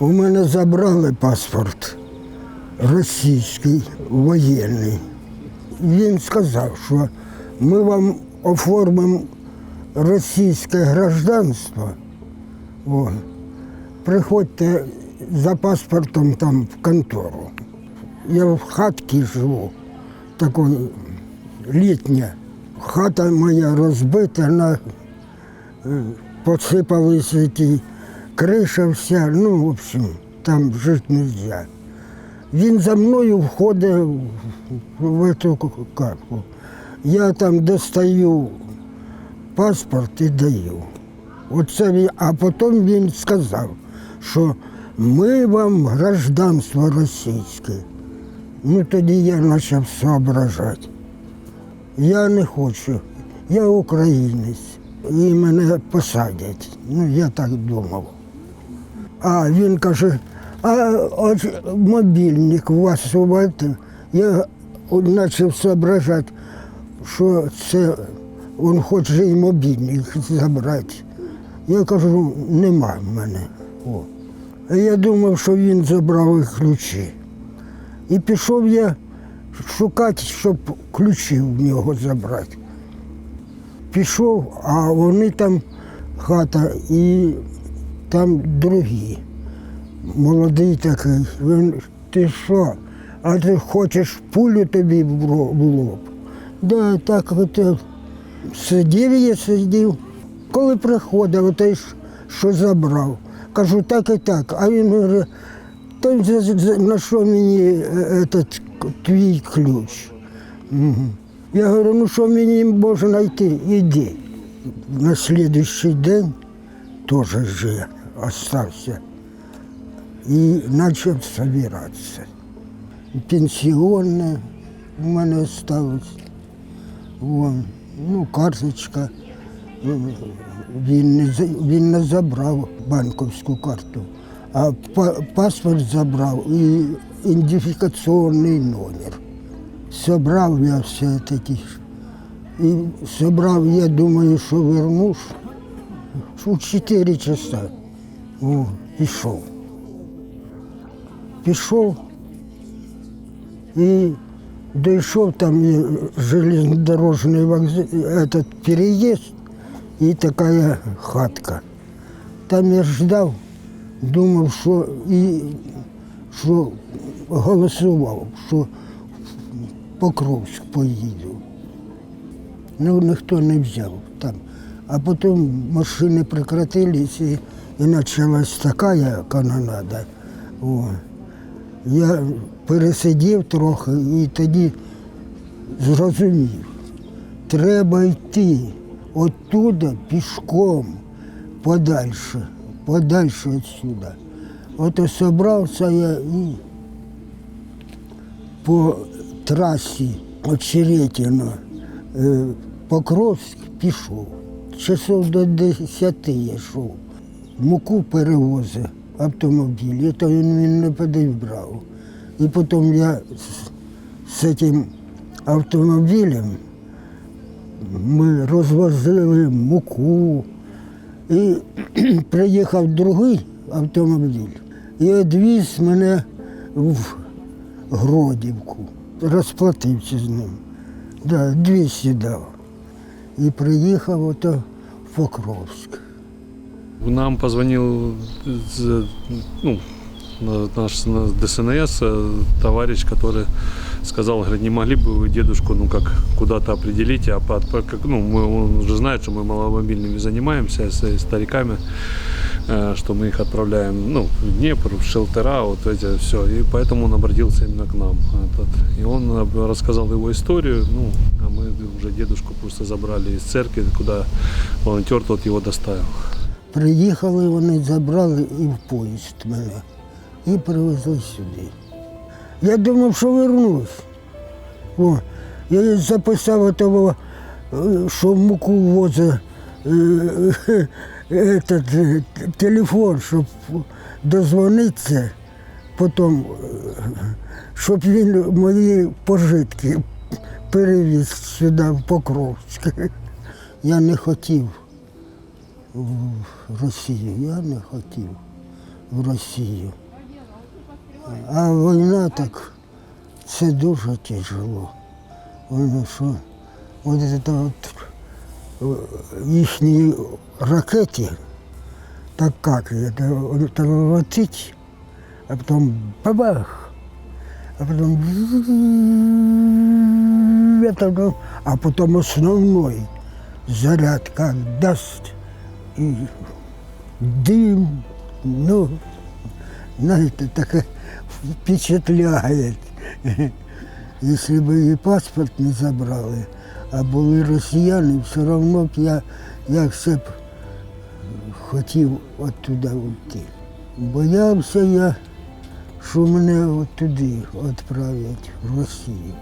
У мене забрали паспорт російський, воєнний. Він сказав, що ми вам оформимо російське гражданство. О, приходьте за паспортом там в контору. Я в хатці живу, такої літня. Хата моя розбита, на, е, посипалися ті криша вся, ну, в общем, там жити не можна. Він за мною входить в цю картку. Я там достаю паспорт і даю. Оце, він- а потім він сказав, що ми вам гражданство російське. Ну тоді я почав соображати. Я не хочу, я українець. І мене посадять. Ну, я так думав. А він каже, а от мобільник у вас мене?» Я почав соображати, що це він хоче і мобільник забрати. Я кажу, нема в мене. О. А я думав, що він забрав і ключі. І пішов я шукати, щоб ключі в нього забрати. Пішов, а вони там хата і там другі. Молодий такий. Він, ти що? А ти хочеш пулю тобі в лоб? Да, так от е, сидів я сидів. Коли приходив, той, що забрав, кажу, так і так. А він говорить, то на що мені е, этот, твій ключ? Мгм. Я говорю, ну що мені можна знайти? Іди. На слідуючий день теж же остався і почав збиратися. Пенсіонне у мене залишилось. Вон, ну, карточка. Він не, за- він не забрав банківську карту, а па- паспорт забрав і ідентифікаційний номер. Собрав я все таки. І собрав, я думаю, що вернусь у 4 часа. О, пішов. Пішов і дійшов там і железнодорожний вокзал, этот переїзд і така хатка. Там я ждав, думав, що і що голосував, що в Покровськ поїду. Ну, ніхто не взяв там. А потім машини прекратились і, і почалась така канонада. О. Я пересидів трохи і тоді зрозумів, треба йти оттуда пішком подальше, подальше відсюди. От і зібрався я і по трасі Очеретино е, Покровськ пішов. Часов до 10 я йшов. Муку перевозив автомобіль, то він мене підібрав. І потім я з, з цим автомобілем ми розвозили муку. І приїхав другий автомобіль і відвіз мене в Гродівку. Розплатився з ним. Да, 200 дав. І приїхав ото в Покровськ. Нам позвонил з- ну, на- наш на ДСНС э, товарищ, который сказал, говорит, не могли бы вы дедушку, ну как, куда-то определить, а по, по- как, ну, мы, он уже знает, что мы маломобильными занимаемся, с э, стариками, э, что мы их отправляем, ну, в Днепр, в шелтера, вот эти все, и поэтому он обратился именно к нам. Этот. И он э, рассказал его историю, ну, а мы уже дедушку просто забрали из церкви, куда волонтер тот его доставил. Приїхали вони, забрали і в поїзд мене. І привезли сюди. Я думав, що вернусь. О, я записав того, е, що муку возить е, этот, е, телефон, щоб дозвонитися, потім, щоб він мої пожитки перевіз сюди, в Покровськ. Я не хотів в Росію, я не хотів. в Росію. А війна так це дуже тяжело. Воно що, от це от е, їхні ракети, так як, это, это летить, а потім бабах, а потім это, ну, а потім основной заряд как даст І дим, ну, знаєте, таке впечатляє. Якщо б і паспорт не забрали, а були росіяни, все одно б я як все б хотів оттуда уйти. Боявся я, що мене от туди відправлять в Росію.